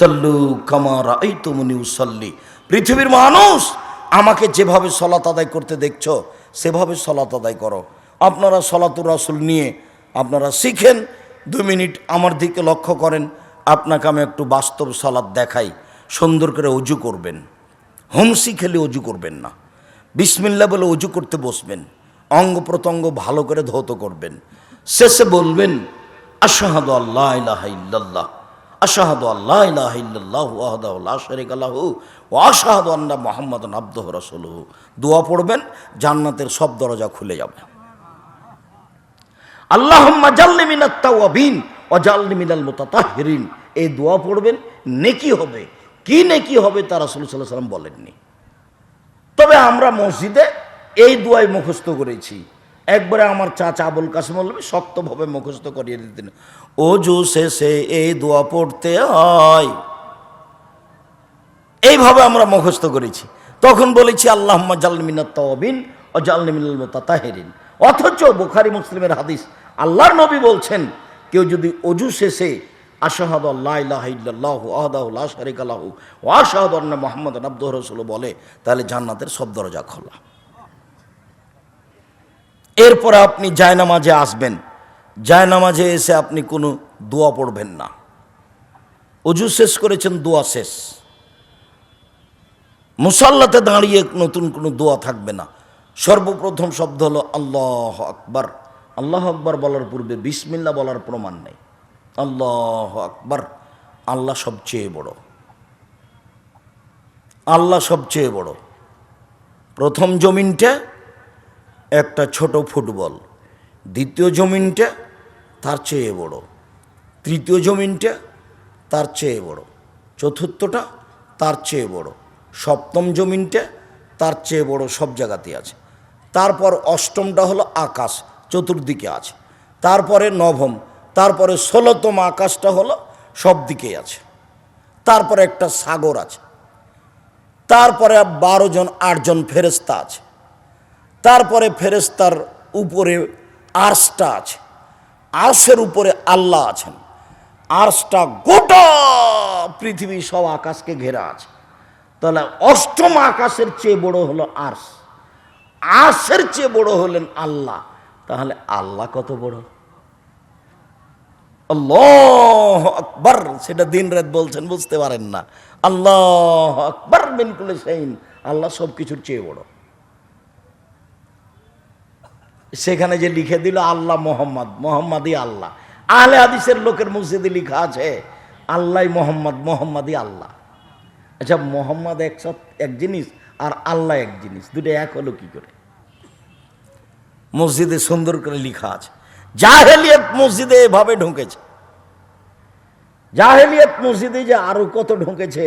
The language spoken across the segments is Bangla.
সাল্লু কামার এই তুমনি উসল্লি। পৃথিবীর মানুষ, আমাকে যেভাবে সলাত আদায় করতে দেখছ, সেভাবে সলাত আদায় করো। আপনারা সলাতুর রাসুল নিয়ে আপনারা শিখেন দু মিনিট আমার দিকে লক্ষ্য করেন, আপনাকে আমি একটু বাস্তব সলাৎ দেখাই, সুন্দর করে অজু করবেন। হোমসি খেলে অজু করবেন না। বিসমিল্লা বলে অজু করতে বসবেন। অঙ্গ প্রত্যঙ্গ ভালো করে ধৌত করবেন। শেষে বলবেন, আশাহাদু আল্লাহ ইল্লাল্লাহ। আল্লাহ দোয়া পড়বেন, জান্নাতের সব দরজা খুলে যাবে। আল্লাহুম্মা জাল্লি এই দোয়া পড়বেন, নেকি হবে। কি নেকি হবে তা রাসূল আলাইহি সাল্লাম বলেননি। তবে আমরা মসজিদে এই দোয়াই মুখস্থ করেছি। একবারে আমার চাচা আবুল কাসিম বলবে শক্তভাবে মুখস্থ করিয়ে দিতেন। অজু শেষে এই দোয়া পড়তে হয়। এইভাবে আমরা মুখস্থ করেছি। তখন বলেছি আল্লাহ জালমিনাত তবিন ও জালমিনাল অথচ বুখারি মুসলিমের হাদিস আল্লাহর নবী বলছেন, কেউ যদি অজু শেষে আশাহাদ আল্লাহ আহদাহু আশহাদু আন্না মুহাম্মাদান আবদুহু রাসূলু বলে, তাহলে জান্নাতের সব দরজা খোলা। এরপরে আপনি জায়নামাজে আসবেন। জায়নামাজে এসে আপনি কোনো দোয়া পড়বেন না। অজু শেষ করেছেন, দোয়া শেষ। মুসাল্লাতে দাঁড়িয়ে নতুন কোনো দোয়া থাকবে না। সর্বপ্রথম শব্দ হলো, আল্লাহ আকবার। আল্লাহ আকবার বলার পূর্বে বিসমিল্লা বলার প্রমাণ নেই। আল্লাহ আকবার। আল্লাহ সবচেয়ে বড়। আল্লাহ সবচেয়ে বড়। প্রথম জমিনটা একটা ছোট ফুটবল। দ্বিতীয় জমিনটা তার চেয়ে বড়। তৃতীয় জমিনটা তার চেয়ে বড়। চতুর্থটা তার চেয়ে বড়। সপ্তম জমিনটা তার চেয়ে বড় সব জায়গাতে আছে। তারপর অষ্টমটা হলো আকাশ, চতুর্দিকে আছে। তারপরে নবম, তারপরে ষোলোতম আকাশটা হলো সব দিকে আছে। তারপরে একটা সাগর আছে। তারপরে বারো জন আটজন ফেরেস্তা আছে। তারপরে ফেরেস্তার উপরে আর্সটা আছে। আর্সের উপরে আল্লাহ আছেন। আর্সটা গোটা পৃথিবী সব আকাশকে ঘেরা আছে। তাহলে অষ্টম আকাশের চেয়ে বড় হলো আর্স আর্সের চেয়ে বড় হলেন আল্লাহ। তাহলে আল্লাহ কত বড়? আল্লাহ আকবর, সেটা দিন রাত বলছেন, বুঝতে পারেন না। আল্লাহ আকবর বিনকুলে সেইন আল্লাহ সব কিছুর চেয়ে বড়। সেখানে যে লিখে দিল আল্লাহ মোহাম্মদ, মোহাম্মদই আল্লাহ। আহলে হাদিসের লোকের মসজিদে লিখা আছে, আল্লাহ মোহাম্মদ, মোহাম্মদই আল্লাহ। আচ্ছা মোহাম্মদ একসাথ এক জিনিস আর আল্লাহ এক জিনিস, দুটো এক হলো কি করে? মসজিদে সুন্দর করে লিখা আছে, জাহেলিয়ত মসজিদে এভাবে ঢুকেছে। জাহেলিয়ত মসজিদে যে আরও কত ঢুকেছে,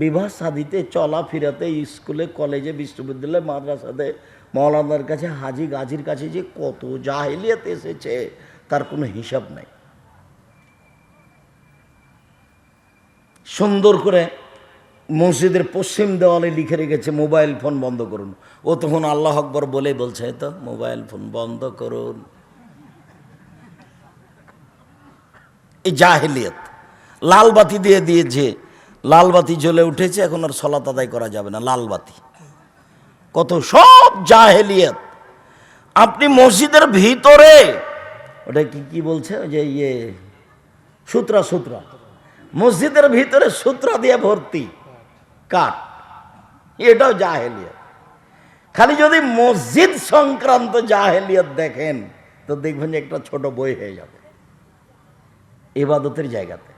বিবাহ সাদিতে, চলাফেরাতে, স্কুলে, কলেজে, বিশ্ববিদ্যালয়ে, মাদ্রাসাতে মৌলানার কাছে, হাজি গাজির কাছে যে কত জাহেলিয়াত এসেছে, তার কোনো হিসাব নাই। সুন্দর করে মসজিদের পশ্চিম দেওয়ালে লিখে রেখেছে, মোবাইল ফোন বন্ধ করুন। ও তখন আল্লাহ আকবর বলে বলছে তো, মোবাইল ফোন বন্ধ করুন। এই জাহেলিয়ত, লাল বাতি দিয়ে দিয়েছে। লাল বাতি জ্বলে উঠেছে, এখন আর সলাত আদায় করা যাবে না, লাল বাতি। কত সব জাহেলিয়ত। আপনি মসজিদের ভিতরে, ওটা কি কি বলছে? যে ইয়ে সূত্রা সূত্রা। মসজিদের ভিতরে সূত্রা দিয়ে ভর্তি কাঠ। এটাও জাহেলিয়ত। খালি যদি মসজিদ সংক্রান্ত জাহেলিয়ত দেখেন, তো দেখবেন যে একটা ছোট বই হয়ে যাবে। ইবাদতের জায়গাতে।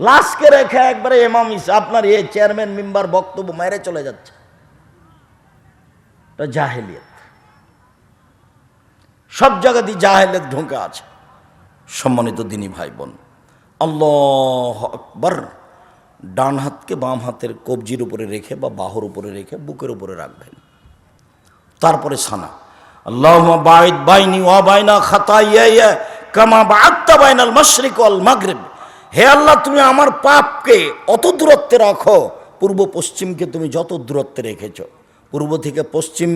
লাশকে রেখে একবারে এমাম আপনার এ চেয়ারম্যান, মেম্বার বক্তব্য মেরে চলে যাচ্ছে। এটা জাহেলিয়ত। সব জায়গাতেই জাহেলিয়ত ঢুকে আছে। সম্মানিত দিনী ভাই বোন আল্লাহ আকবর। ডান হাতকে বাম হাতের কবজির উপরে রেখে বা বাহুর উপরে রেখে বুকের উপরে রাখবেন। তারপরে সানা আল্লাহ বাইদ বাইনি ওয়া বাইনা খাতাইয়া কামা বাআত্তা বাইনাল মাশরিক ওয়াল মাগরিব। হে আল্লাহ, তুমি আমার পাপকে অত দূরত্বে রাখো, পূর্ব পশ্চিমকে তুমি যত দূরত্বে রেখেছ। পূর্ব থেকে পশ্চিম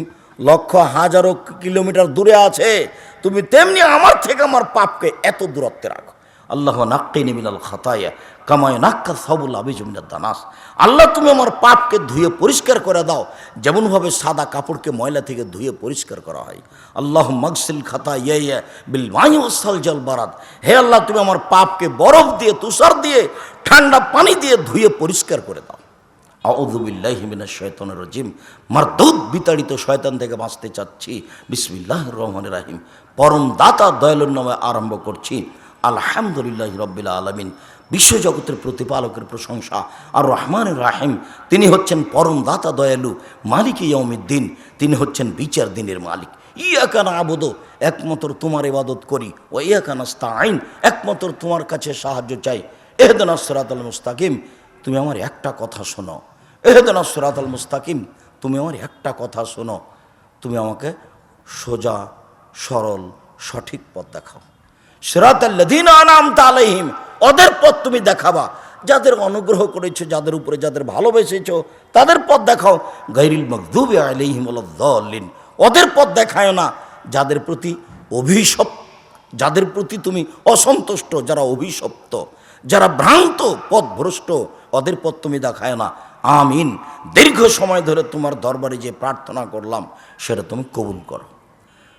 লক্ষ হাজারো কিলোমিটার দূরে আছে। তুমি তেমনি আমার থেকে আমার পাপকে এত দূরত্বে রাখো। আল্লাহ নাক্কিনি মিনাল খাতায়া কামায় নাক্কা সাবুল আবিজমিনার দানাস। আল্লাহ তুমি আমার পাপকে ধুয়ে পরিষ্কার করে দাও। যেমনভাবে সাদা কাপড়কে ময়লা থেকে ধুয়ে পরিষ্কার করা হয়। আল্লাহ মগসিল খাতা ইয়ে বিল মাইসাল জল বারাত হে আল্লাহ, তুমি আমার পাপকে বরফ দিয়ে, তুষার দিয়ে, ঠান্ডা পানি দিয়ে ধুয়ে পরিষ্কার করে দাও। বিতাড়িত শয়তান থেকে বাঁচতে চাচ্ছি। বিসমিল্লাহ রহমান রাহিম। পরম দাতা দয়ালুর নামে আরম্ভ করছি। আলহামদুলিল্লাহ আলমিন। বিশ্বজগতের প্রতিপালকের প্রশংসা। আর রহমান রাহিম। তিনি হচ্ছেন পরম দাতা দয়ালু মালিক ইয়মিদ্দিন তিনি হচ্ছেন বিচার দিনের মালিক। ইয়াকানা আবদ একমাত্র তোমার ইবাদত করি। ও ইয়াকানা আইন একমাত্র তোমার কাছে সাহায্য চাই। এহদান আসরাত মুস্তাকিম। তুমি আমার একটা কথা শোনো। এহেদান আসরাত আল মুস্তাকিম, তুমি আমার একটা কথা শোনো। তুমি আমাকে সোজা, সরল, সঠিক পথ দেখাও। সেরাত আনাম তালাইহিম ওদের পথ তুমি দেখাবা। যাদের অনুগ্রহ করেছ, যাদের উপরে যাদের ভালোবেসেছো, তাদের পথ দেখাও। গৈরিল মকদুবে আলাইহিম দলিন, ওদের পথ দেখায় না। যাদের প্রতি অভিশপ যাদের প্রতি তুমি অসন্তুষ্ট, যারা অভিশপ্ত, যারা ভ্রান্ত, পথভ্রষ্ট, ওদের পথ তুমি দেখায় না। আমিন। দীর্ঘ সময় ধরে তোমার দরবারে যে প্রার্থনা করলাম, সেটা তুমি কবুল করো।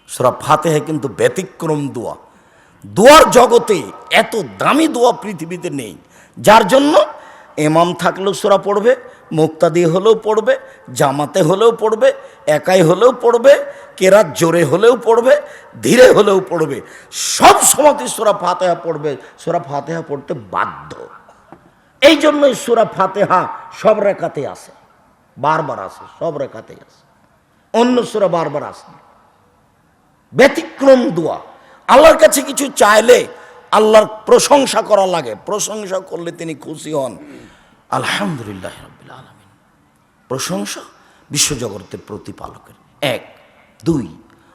সুরা ফাতেহে কিন্তু ব্যতিক্রম দোয়া। দোয়ার জগতে এত দামি দোয়া পৃথিবীতে নেই। যার জন্য এমাম থাকলেও সোরা পড়বে, মুক্তাদি হলেও পড়বে, জামাতে হলেও পড়বে, একাই হলেও পড়বে, কেরাত জোরে হলেও পড়বে, ধীরে হলেও পড়বে। সব সময়তে সোরা ফাতেহা পড়বে। সোরা ফাতেহা পড়তে বাধ্য। এই জন্যই সুরা ফাতেহা সব রেখাতে আসে বারবার আসে সব রেখাতে আসে অন্য সুরা বারবার আসে ব্যতিক্রম দোয়া। আল্লাহর কাছে কিছু চাইলে আল্লাহর প্রশংসা করা লাগে। প্রশংসা করলে তিনি খুশি হন। আলহামদুলিল্লাহ আলমিন। প্রশংসা বিশ্বজগতের প্রতিপালকের এক, দুই,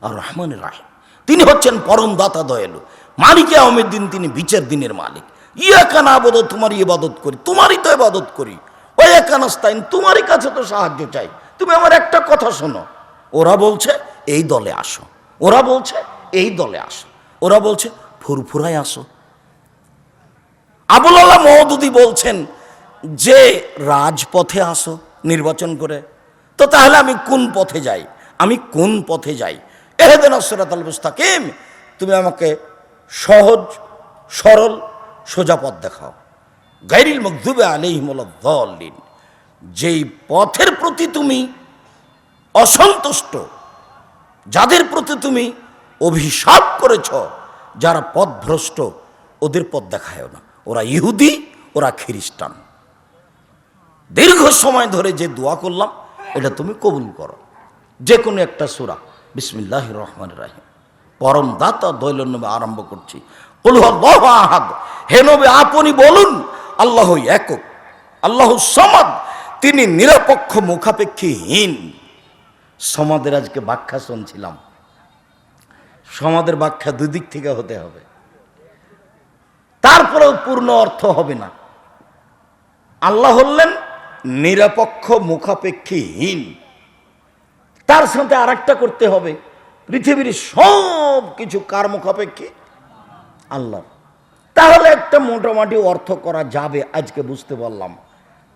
আর রহমানের রাহিম। তিনি হচ্ছেন পরম দাতা দয়ালু। মালিকে আহমেদ দিন তিনি বিচার দিনের মালিক। ইয়াকানা আবদ তোমারই ইবাদত করি, তোমারই তো ইবাদত করি। ওই একানাস্তাইন তোমারই কাছে তো সাহায্য চাই। তুমি আমার একটা কথা শোনো। ওরা বলছে, এই দলে আসো। ওরা বলছে, এই দলে আসো। ওরা বলছে, ফুরফুরায় আসো। আবুল আল্লাহ মহদুদি বলছেন, যে রাজপথে আসো নির্বাচন করে, তো তাহলে আমি কোন পথে যাই? আমি কোন পথে যাই? এহেদেন আসরাত আল মুস্তাকিম, তুমি আমাকে সহজ, সরল সোজা পথ দেখাও। গাইরিল মকদুবে আলিহিমুল্লিন যেই পথের প্রতি তুমি অসন্তুষ্ট, যাদের প্রতি তুমি অভিশাপ করেছ, যারা পথভ্রষ্ট, ওদের পথ দেখায় না। ওরা ইহুদি, ওরা খ্রিস্টান। দীর্ঘ সময় ধরে যে দোয়া করলাম, এটা তুমি কবুল করো। যে কোনো একটা সুরা। বিসমিল্লাহ রহমান রাহিম। পরম দাতা দৈল নবে আরম্ভ করছি। আহাদ। হে নবে, আপনি বলুন, আল্লাহ একক, আল্লাহ সমাদ, তিনি নিরপেক্ষ, মুখাপেক্ষীহীন। সমাদের আজকে ব্যাখ্যা শুনছিলাম। সমাদের ব্যাখ্যা দুদিক থেকে হতে হবে। তারপরেও পূর্ণ অর্থ হবে না। আল্লাহ হলেন নিরপেক্ষ, মুখাপেক্ষীহীন। তার সাথে আরেকটা করতে হবে। পৃথিবীর সব কিছু কার মুখাপেক্ষী? আল্লাহ। তাহলে একটা মোটামুটি অর্থ করা যাবে, আজকে বুঝতে পারলাম।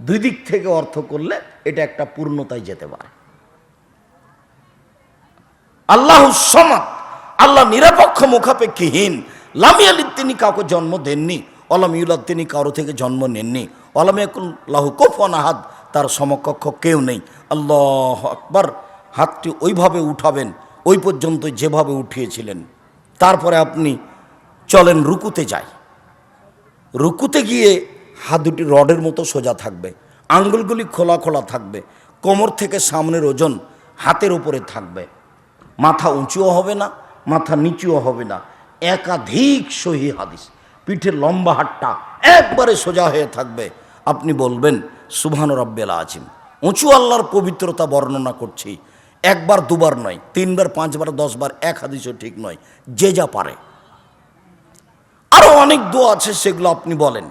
দুই দিক থেকে অর্থ করলে এটা একটা পূর্ণতায় যেতে পারে। আল্লাহ আল্লাহ নিরপেক্ষ মুখাপেক্ষীহীন। লামিয়ালিদ তিনি কাউকে জন্ম দেননি। অলাম ইউলাদ, তিনি কারও থেকে জন্ম নেননি। অলাম লাহু আহাদ, তার সমকক্ষ কেউ নেই। আল্লাহ আকবার, হাতটি ওইভাবে উঠাবেন, ওই পর্যন্ত যেভাবে উঠিয়েছিলেন। তারপরে আপনি চলেন রুকুতে যাই। রুকুতে গিয়ে হাত দুটি রডের মতো সোজা থাকবে। আঙ্গুলগুলি খোলা খোলা থাকবে। কোমর থেকে সামনের ওজন হাতের উপরে থাকবে। মাথা উঁচুও হবে না, মাথা নিচুও হবে না। একাধিক সহি হাদিস। পিঠের লম্বা হাটটা একবারে সোজা হয়ে থাকবে। আপনি বলবেন, সুবহান রব্বেলা আজিম উঁচু আল্লাহর পবিত্রতা বর্ণনা করছি। একবার, দুবার নয়, তিনবার, পাঁচবার, দশবার, এক হাদিসও ঠিক নয়। যে যা পারে। আরও অনেক দোয়া আছে সেগুলো আপনি বলেন।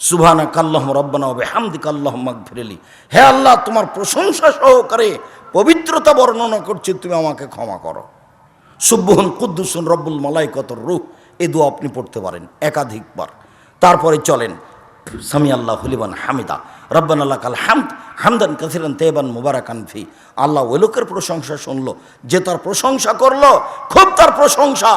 সুভানা কাল্লাহ রব্বানা হবে হামদি আল্লাহ মাগফিরেলি হে আল্লাহ, তোমার প্রশংসা সহকারে পবিত্রতা বর্ণনা করছে, তুমি আমাকে ক্ষমা করো। সুব্বহন কুদ্দুসুন রব্বুল মালাইকতর রুহ, এ দোয়া আপনি পড়তে পারেন একাধিকবার। তারপরে চলেন সামি আল্লাহ হলিবান হামিদা। রব্বান আল্লাহ কাল হামদ, হামদান কাসিরান তেবান মুবারাকান ফি। আল্লাহ ওই লোকের প্রশংসা শুনলো, যে তার প্রশংসা করল, খুব তার প্রশংসা,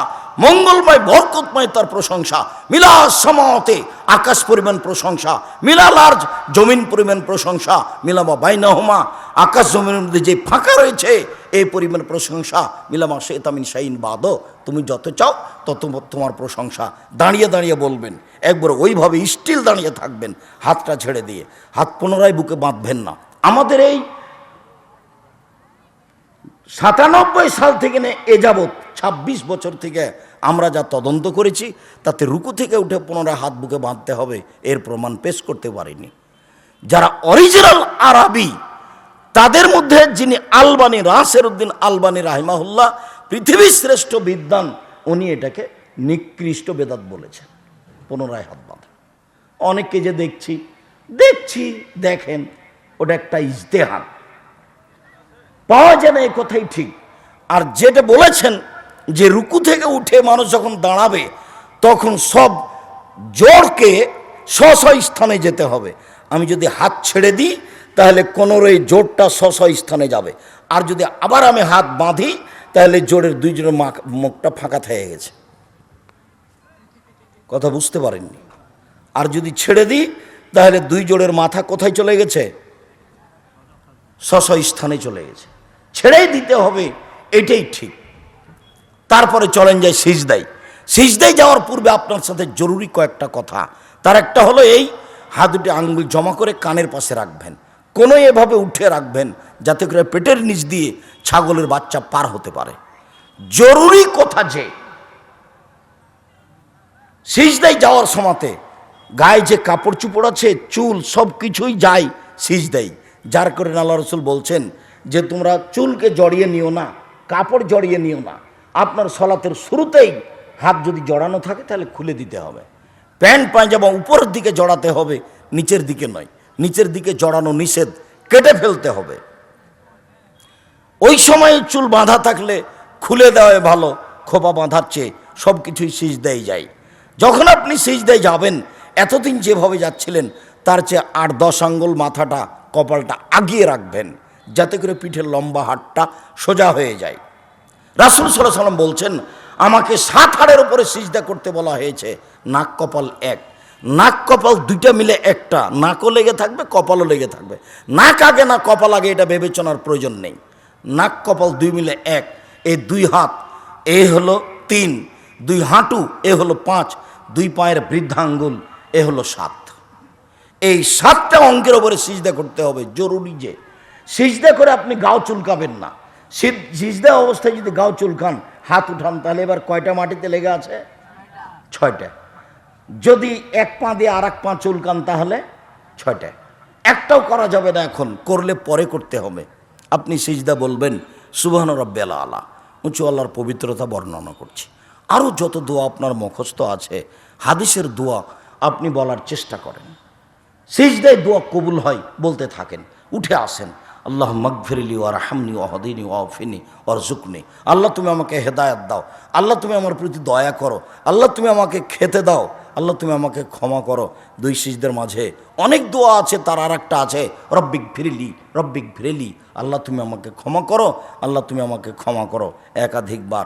মঙ্গলময়, বরকতময় তার প্রশংসা। মিলা সমাতে আকাশ পরিমাণ প্রশংসা মিলা লার্জ জমিন পরিমাণ প্রশংসা, মিলামা বাইনাহমা, আকাশ জমিনের মধ্যে যে ফাঁকা রয়েছে, এই পরিমাণ প্রশংসা, মিলামা শেতামিন শাইন বাদ তুমি যত চাও, তত তোমার প্রশংসা। দাঁড়িয়ে দাঁড়িয়ে বলবেন। একবার ওইভাবে স্টিল দাঁড়িয়ে থাকবেন, হাতটা ছেড়ে দিয়ে। হাত পুনরায় বুকে বাঁধবেন না। আমাদের এই সাতানব্বই সাল থেকে এ যাবৎ, ছাব্বিশ বছর থেকে আমরা যা তদন্ত করেছি, তাতে রুকু থেকে উঠে পুনরায় হাত বুকে বাঁধতে হবে, এর প্রমাণ পেশ করতে পারিনি। যারা অরিজিনাল আরবি, তাদের মধ্যে যিনি আলবানি রাসের উদ্দিন আলবানি রাহিমাহুল্লাহ, পৃথিবীর শ্রেষ্ঠ বিদ্বান, উনি এটাকে নিকৃষ্ট বেদাত বলেছেন। পুনরায় হাত বাঁধা। অনেককে যে দেখছি দেখছি, দেখেন, ওটা একটা ইজতেহার। পাওয়া যায় না এই কথাই ঠিক। আর যেটা বলেছেন, যে রুকু থেকে উঠে মানুষ যখন দাঁড়াবে, তখন সব জোরকে স্ব স্থানে যেতে হবে। আমি যদি হাত ছেড়ে দিই, তাহলে কোনোর এই জোরটা স্ব স্থানে যাবে। আর যদি আবার আমি হাত বাঁধি, তাহলে জোরের দুইজনের মুখটা ফাঁকা থেকে গেছে। কথা বুঝতে পারেননি। আর যদি ছেড়ে দিই, তাহলে দুই জোড়ের মাথা কোথায় চলে গেছে? স্ব স্থানে চলে গেছে। ছেড়েই দিতে হবে, এটাই ঠিক। তারপরে চলেন যায় সিজদাই সিজদাই যাওয়ার পূর্বে আপনার সাথে জরুরি কয়েকটা কথা। তার একটা হলো এই, হাত দুটি আঙ্গুল জমা করে কানের পাশে রাখবেন। কোনো এভাবে উঠে রাখবেন, যাতে করে পেটের নিচ দিয়ে ছাগলের বাচ্চা পার হতে পারে। জরুরি কথা যে সিজদাই যাওয়ার সময়তে গায়ে যে কাপড় চুপড় আছে, চুল সব কিছুই যায় সিজদাই যার করে আল্লাহ রসুল বলছেন যে, তোমরা চুলকে জড়িয়ে নিও না, কাপড় জড়িয়ে নিও না। আপনার সলাতের শুরুতেই হাত যদি জড়ানো থাকে, তাহলে খুলে দিতে হবে। প্যান্ট পায়জামা উপরের দিকে জড়াতে হবে, নিচের দিকে নয়। নিচের দিকে জড়ানো নিষেধ কেটে ফেলতে হবে। ওই সময়ে চুল বাঁধা থাকলে খুলে দেওয়াই ভালো, খোপা বাঁধার চেয়ে সব কিছুই সিজ দেয় যায়। যখন আপনি সিজ দেয় যাবেন, এতদিন যেভাবে যাচ্ছিলেন, তার চেয়ে আট দশ আঙ্গুল মাথাটা, কপালটা আগিয়ে রাখবেন, যাতে করে পিঠের লম্বা হাটটা সোজা হয়ে যায়। রাসুল সাল্লাহ সাল্লাম বলছেন, আমাকে সাত হাড়ের উপরে সিজদা করতে বলা হয়েছে, নাক কপাল এক। নাক কপাল দুইটা মিলে একটা। নাকও লেগে থাকবে, কপালও লেগে থাকবে। নাক আগে, না কপাল আগে, এটা বিবেচনার প্রয়োজন নেই। নাক কপাল দুই মিলে এক এই দুই হাত, এ হলো তিন। দুই হাঁটু, এ হলো পাঁচ। দুই পায়ের বৃদ্ধাঙ্গুল, এ হলো সাত। এই সাতটা অঙ্কের ওপরে সিজদা করতে হবে, জরুরি যে। সিজদা করে আপনি গাও চুলকাবেন না। সিজদা অবস্থায় যদি গাও চুলকান, হাত উঠান, তাহলে এবার কয়টা মাটিতে লেগে আছে? ছয়টা। যদি এক পা দিয়ে আর এক পা চুলকান, তাহলে ছয়টা। একটাও করা যাবে না এখন, করলে পরে করতে হবে। আপনি সিজদা বলবেন, সুবাহন রব্বেলা আলা। উঁচু আল্লাহর পবিত্রতা বর্ণনা করছি। আরও যত দোয়া আপনার মুখস্থ আছে, হাদিসের দোয়া আপনি বলার চেষ্টা করেন। সিজদায় দোয়া কবুল হয় বলতে থাকেন, উঠে আসেন। আল্লাহ মকফিরলি ওয়ার হামনি ওয়াহদিনী ওয়াফিনি ওর জুকনি আল্লাহ তুমি আমাকে হেদায়াত দাও। আল্লাহ তুমি আমার প্রতি দয়া করো। আল্লাহ তুমি আমাকে খেতে দাও। আল্লাহ তুমি আমাকে ক্ষমা করো। দুই সিজদের মাঝে অনেক দোয়া আছে, তার আর একটা আছে, রব্বিক ফিরিলি, রব্বিক ফিরেলি। আল্লাহ তুমি আমাকে ক্ষমা করো। আল্লাহ তুমি আমাকে ক্ষমা করো। একাধিকবার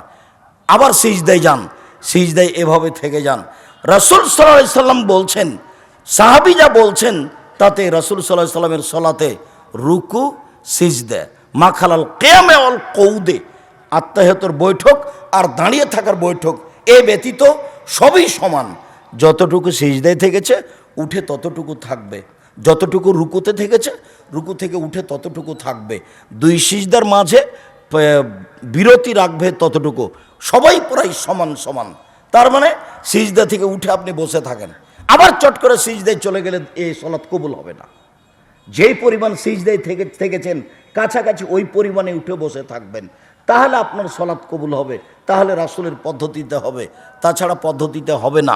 আবার সিজদায় যান, সিজদায় এভাবে থেকে যান। রসুল সাল্লাহ সাল্লাম বলছেন, সাহাবি যা বলছেন, তাতে রসুল সাল্লাহ সাল্লামের সলাতে রুকু, সিজদে, মাখালাল কেয়ামে অল কৌদে আত্মাহতর বৈঠক আর দাঁড়িয়ে থাকার বৈঠক, এ ব্যতীত সবই সমান। যতটুকু সিজদায় থেকেছে, উঠে ততটুকু থাকবে। যতটুকু রুকুতে থেকেছে, রুকু থেকে উঠে ততটুকু থাকবে। দুই সিজদার মাঝে বিরতি রাখবে ততটুকু। সবাই প্রায় সমান সমান। তার মানে সিজদা থেকে উঠে আপনি বসে থাকেন। আবার চট করে সিজদায় চলে গেলে এই সলাৎ কবুল হবে না। যেই পরিমাণ সিজদায় থেকে, থেকেছেন, কাছাকাছি ওই পরিমাণে উঠে বসে থাকবেন। তাহলে আপনার সলাৎ কবুল হবে, তাহলে রাসুলের পদ্ধতিতে হবে। তাছাড়া পদ্ধতিতে হবে না।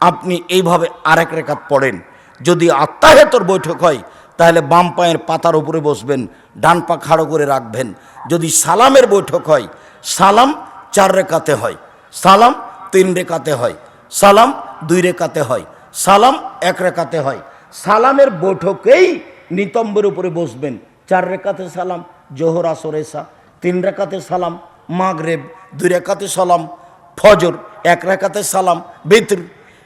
আপনি এইভাবে আরেক রেখাত পড়েন। যদি আত্মাহেতর বৈঠক হয়, তাহলে বাম পায়ের পাতার উপরে বসবেন, ডান পা খাড়ো করে রাখবেন। যদি সালামের বৈঠক হয়, সালাম চার রেখাতে হয়। সালাম তিন রেখাতে হয়। সালাম দুই রেখাতে হয়। সালাম এক রেখাতে হয়। সালামের বৈঠকেই নিতম্বের উপরে বসবেন। চার রেখাতে সালাম, জোহর, আসর এসা তিন রেখাতে সালাম, মাগরেব। দুই রেখাতে সালাম, ফজর। এক রেখাতে সালাম, বেতর।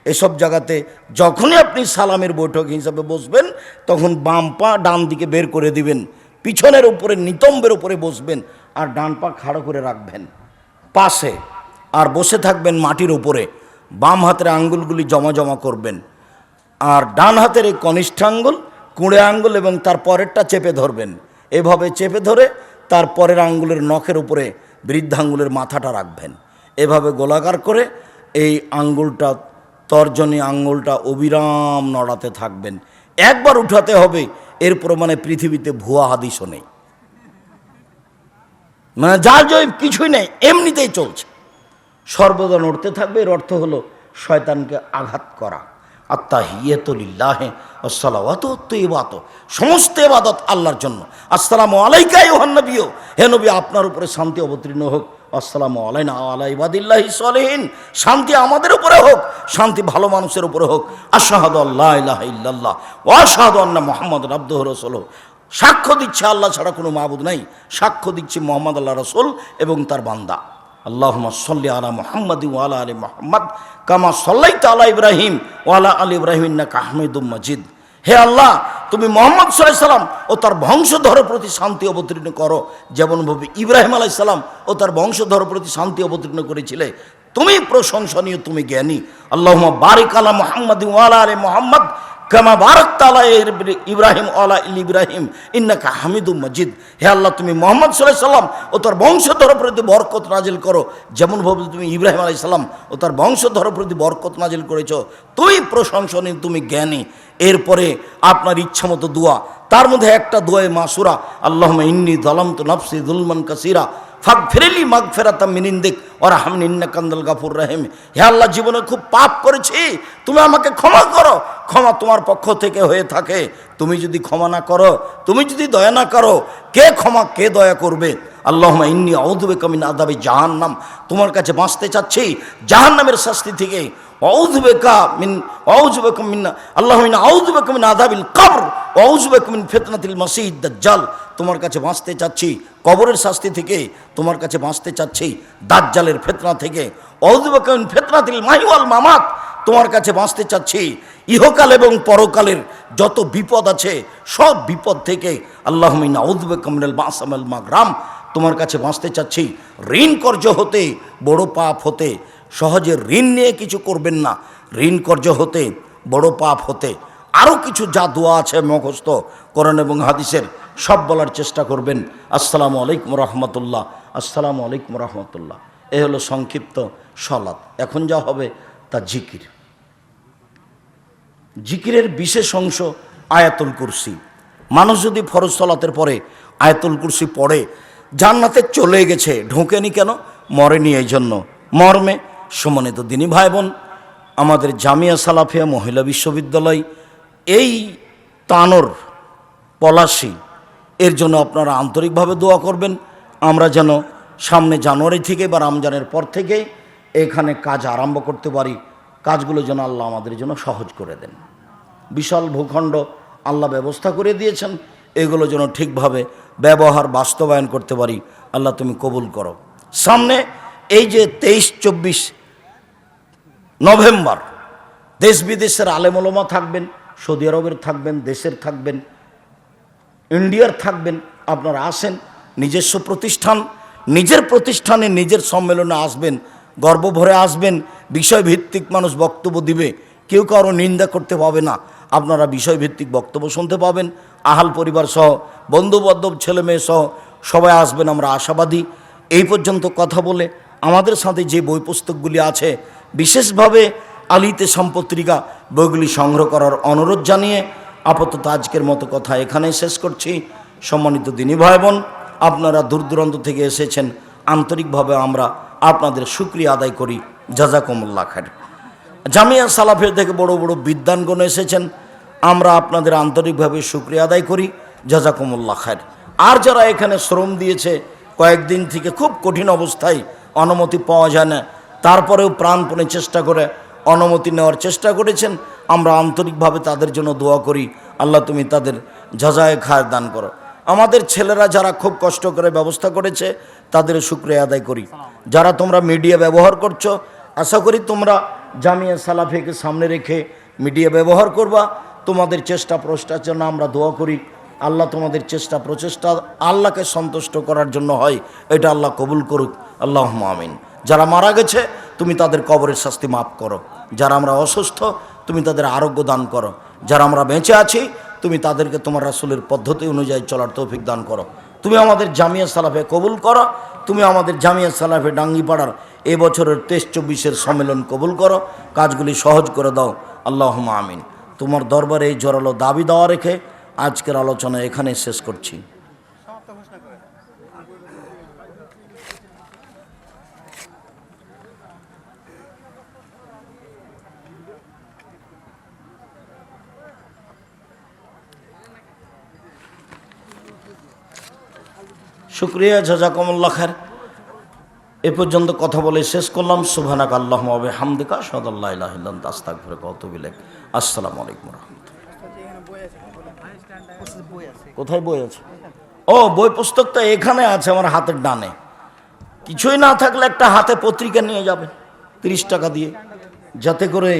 এসব জায়গাতে যখনই আপনি সালামের বৈঠক হিসাবে বসবেন, তখন বাম পা ডান দিকে বের করে দিবেন। পিছনের উপরে, নিতম্বের উপরে বসবেন। আর ডান পা খাড়ো করে রাখবেন। পাশে আর বসে থাকবেন মাটির উপরে, বাম হাতের আঙ্গুলগুলি জমা জমা করবেন আর ডান হাতের এই কনিষ্ঠ আঙ্গুল, কুঁড়ে আঙ্গুল এবং তার পরেরটা চেপে ধরবেন। এভাবে চেপে ধরে তার পরের আঙ্গুলের নখের উপরে বৃদ্ধাঙ্গুলের মাথাটা রাখবেন। এভাবে গোলাকার করে এই আঙ্গুলটা, তর্জনী আঙ্গুলটা অবিরাম নড়াতে থাকবেন। একবার উঠাতে হবে, এর প্রমাণে পৃথিবীতে ভুয়া হাদিসও নেই। মানে যার জয় কিছুই নেই, এমনিতেই চলছে। সর্বদা নড়তে থাকবে, এর অর্থ হলো শয়তানকে আঘাত করা। আত্মা হিয়েতলিল্লাহে আসসালাওয়াত সমস্ত এবাদত আল্লাহর জন্য। আসসালামু আলাইকাই ওহান্নবীয় হে নবী, আপনার উপরে শান্তি অবতীর্ণ হোক। আসসালামু আলাইনা আলাইবাদিল্লাহি সলেহীন। শান্তি আমাদের উপরে হোক। শান্তি ভালো মানুষের উপরে হোক। আশাহাদ আল্লাহ ইলাহা ইল্লাল্লাহ। ও আশাহাদ আন্না মোহাম্মদ আব্দুহ রসল সাক্ষ্য দিচ্ছে আল্লাহ ছাড়া কোনো মাহবুদ নাই। সাক্ষ্য দিচ্ছে মোহাম্মদ আল্লাহ রসুল এবং তার বান্দা। আল্লাহ সাল্লি আলা মোহাম্মদ ওয়ালা আলী মোহাম্মদ কামা সাল্লাই তালা ইব্রাহিম ওয়ালা আলী ইব্রাহিম ইন্নাকা আহমেদুম মজিদ। হে আল্লাহ, তুমি মোহাম্মদ সাল্লাম ও তার বংশধরের প্রতি শান্তি অবতীর্ণ করো। যেমনভাবে ইব্রাহিম আলাইসাল্লাম ও তার বংশধর প্রতি শান্তি অবতীর্ণ করেছিলে। তুমি প্রশংসনীয়, তুমি জ্ঞানী। আল্লাহ বারিক আলা মোহাম্মদ ওয়ালা আলী মোহাম্মদ কামা বারক তালা ইব্রাহিম আলা ইল ইব্রাহিম, ইন্নাকা হামিদুম মজিদ। হে আল্লাহ, তুমি মোহাম্মদ সাল্লাহ সাল্লাম ও তার বংশধর প্রতি বরকত নাজিল করো। যেমনভাবে তুমি ইব্রাহিম আলাই সাল্লাম ও তার বংশধর প্রতি বরকত নাজিল করেছ তুমি প্রশংসনীয় তুমি জ্ঞানী। এরপরে আপনার ইচ্ছা মতো দোয়া। তার মধ্যে একটা দোয়ে মাসুরা আল্লাহ ইন্নি দলাম তো নফসি দুলমান কাসিরা। ফাঁক ফেরেলি ফেরাতাম মিনিন্দিক ওরা হামনিন্না কান্দল গাফুর রাহিম। হে আল্লাহ, জীবনে খুব পাপ করেছি, তুমি আমাকে ক্ষমা করো। ক্ষমা তোমার পক্ষ থেকে হয়ে থাকে। তুমি যদি ক্ষমা না করো, তুমি যদি দয়া না করো, কে ক্ষমা, কে দয়া করবে? আল্লাহ ইন্নি অধুবে কামিন আদাবি জাহান্নাম। তোমার কাছে বাঁচতে চাচ্ছি জাহান্নামের শাস্তি থেকে। অউজবেকা মিন অউজবেকা মিন, আল্লাহ মিন আউজবেকা মিন আদাবিল কবর অউজবেকা মিন ফিতনাতিল তোমার কাছে বাঁচতে চাচ্ছি, কবরের শাস্তি থেকে তোমার কাছে বাঁচতে চাচ্ছি, দাজ্জালের ফেতনা থেকে। অউজবেকা মিন ফিতনাতিল মাহিওয়াল মামাত, তোমার কাছে বাঁচতে চাচ্ছি, ইহকাল এবং পরকালের যত বিপদ আছে, সব বিপদ থেকে আল্লাহ মিন আউজবেকা মিনাল বাসামাল মাগরাম, তোমার কাছে বাঁচতে চাচ্ছি। ঋণ কর্য হতে, বড় পাপ হতে সহজে ঋণ নিয়ে কিছু করবেন না। ঋণ কর্য হতে, বড় পাপ হতে। আরও কিছু যা দোয়া আছে মুখস্থ কোরআন এবং হাদিসের, সব বলার চেষ্টা করবেন। আসসালামু আলাইকুম রহমতুল্লাহ, আসসালামু আলাইকুম রহমতুল্লাহ। এ হলো সংক্ষিপ্ত সলাৎ। এখন যা হবে তা জিকির। জিকিরের বিশেষ অংশ আয়াতুল কুরসি। মানুষ যদি ফরজ সলাতের পরে আয়াতুল কুরসি পড়ে, জান্নাতে চলে গেছে, ঢোকেনি কেন? মরেনি এই জন্য মর্মে সমন্বিত দিনী ভাই বোন আমাদের জামিয়া সালাফিয়া মহিলা বিশ্ববিদ্যালয় এই তানোর পলাশি, এর জন্য আপনারা আন্তরিকভাবে দোয়া করবেন। আমরা যেন সামনে জানুয়ারি থেকে বা রমজানের পর থেকে এখানে কাজ আরম্ভ করতে পারি। কাজগুলো যেন আল্লাহ আমাদের জন্য সহজ করে দেন। বিশাল ভূখণ্ড আল্লাহ ব্যবস্থা করে দিয়েছেন। এগুলো যেন ঠিকভাবে ব্যবহার বাস্তবায়ন করতে পারি। আল্লাহ তুমি কবুল করো। সামনে এই যে তেইশ চব্বিশ নভেম্বর, দেশ বিদেশের আলেমলমা থাকবেন, সৌদি আরবের থাকবেন, দেশের থাকবেন, ইন্ডিয়ার থাকবেন, আপনারা আসেন, নিজস্ব প্রতিষ্ঠান, নিজের প্রতিষ্ঠানে নিজের সম্মেলনে আসবেন গর্ব ভরে আসবেন, বিষয়ভিত্তিক মানুষ বক্তব্য দিবে, কেউ কারও নিন্দা করতে পাবে না, আপনারা বিষয়ভিত্তিক বক্তব্য শুনতে পাবেন, আহাল পরিবার সহ বন্ধু বান্ধব ছেলে মেয়ে সহ, সবাই আসবেন, আমরা আশাবাদী। এই পর্যন্ত কথা বলে আমাদের সাথে যে বই পুস্তকগুলি আছে বিশেষভাবে আলিতে সম্পত্রিকা বইগুলি সংগ্রহ করার অনুরোধ জানিয়ে আপাতত আজকের মতো কথা এখানেই শেষ করছি। সম্মানিত দিনী ভাই বোন আপনারা দূর দূরান্ত থেকে এসেছেন। আন্তরিকভাবে আমরা আপনাদের সুক্রিয়া আদায় করি। জাজাকুমুল্লাহ খার জামিয়া সালাফের থেকে বড় বড় বিদ্যানগণ এসেছেন। আমরা আপনাদের আন্তরিকভাবে সুক্রিয়া আদায় করি। জাজাকুমুল্লাহ খার আর যারা এখানে শ্রম দিয়েছে, কয়েকদিন থেকে খুব কঠিন অবস্থায় অনুমতি পাওয়া যায় না। তারপরেও প্রাণপণে চেষ্টা করে অনুমতি নেওয়ার চেষ্টা করেছেন। আমরা আন্তরিকভাবে তাদের জন্য দোয়া করি। আল্লাহ তুমি তাদের যাজায় খায় দান করো। আমাদের ছেলেরা যারা খুব কষ্ট করে ব্যবস্থা করেছে, তাদের শুক্রিয়া আদায় করি। যারা তোমরা মিডিয়া ব্যবহার করছ, আশা করি তোমরা জামিয়া সালাফিকে সামনে রেখে মিডিয়া ব্যবহার করবা। তোমাদের চেষ্টা প্রচেষ্টার জন্য আমরা দোয়া করি। আল্লাহ তোমাদের চেষ্টা প্রচেষ্টা আল্লাহকে সন্তুষ্ট করার জন্য হয়। এটা আল্লাহ কবুল করুক। আল্লাহ আমিন। যারা মারা গেছে, তুমি তাদের কবরের শাস্তি মাফ করো। যারা আমরা অসুস্থ, তুমি তাদের আরোগ্য দান করো। যারা আমরা বেঁচে আছি, তুমি তাদেরকে তোমার রাসুলের পদ্ধতি অনুযায়ী চলার তৌফিক দান করো। তুমি আমাদের জামিয়া সালাফে কবুল করো, তুমি আমাদের জামিয়া সালাফে ডাঙ্গিপাড়ার এ বছরের তেইশ চব্বিশের সম্মেলন কবুল করো। কাজগুলি সহজ করে দাও। আল্লাহ আমিন। তোমার দরবারে এই জোরালো দাবি দেওয়া রেখে আজকের আলোচনা এখানে শেষ করছি। শুক্রিয়া জাজাকমুল্লা খার এ পর্যন্ত কথা বলে শেষ করলাম। সুবহানাক আল্লাহ হামদিকা সদাল্লাহ আস্তাক ফিরে কত বিলে আসসালামু আলাইকুম কোথায় বই আছে? ও, বই পুস্তকটা এখানে আছে আমার হাতের ডানে। কিছুই না থাকলে একটা হাতে পত্রিকা নিয়ে যাবে তিরিশ টাকা দিয়ে। যাতে করে